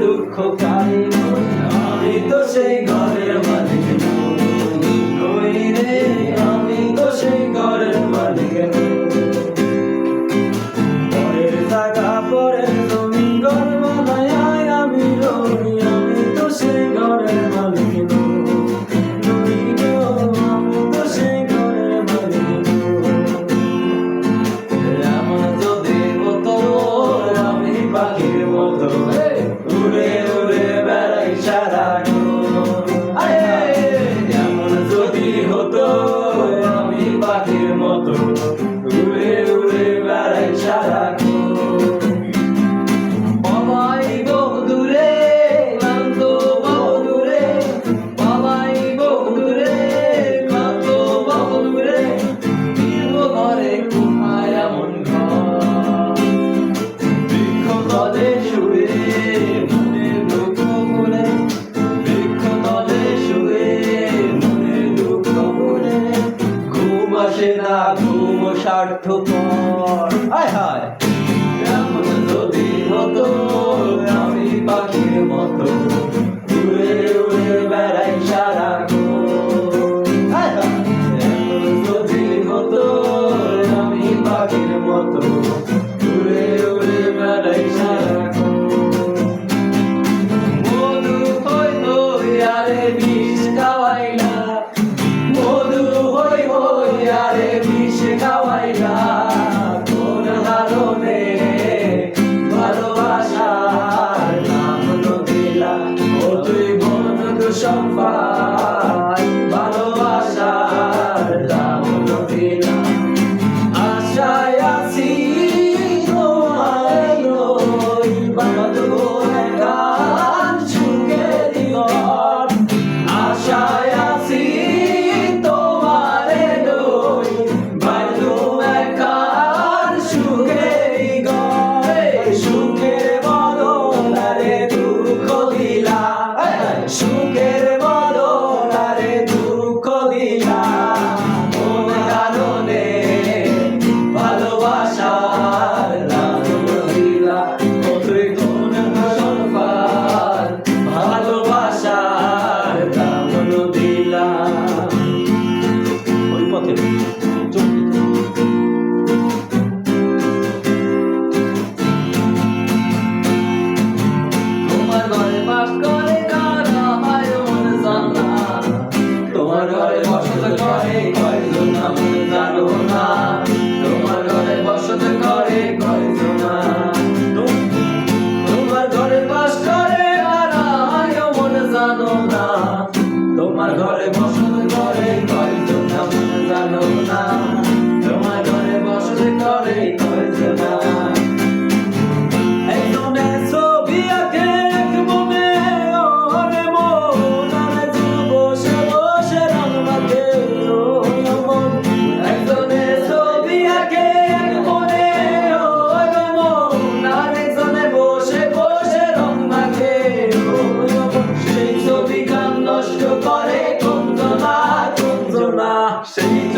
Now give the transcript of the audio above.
দুঃখ কারে আমি তো সেই ঘরে Radio Motor. to go. say.